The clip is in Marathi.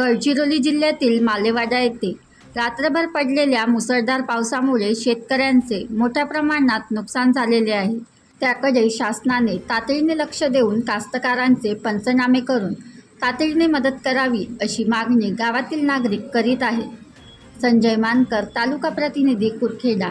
गडचिरोली जिल्ह्यातील मालेवाडा येथे रात्रभर पडलेल्या मुसळधार पावसामुळे शेतकऱ्यांचे मोठ्या प्रमाणात नुकसान झालेले आहे. त्याकडे शासनाने तातडीने लक्ष देऊन कास्तकारांचे पंचनामे करून तातडीने मदत करावी अशी मागणी गावातील नागरिक करीत आहेत. संजय मानकर तालुका प्रतिनिधी कुरखेडा.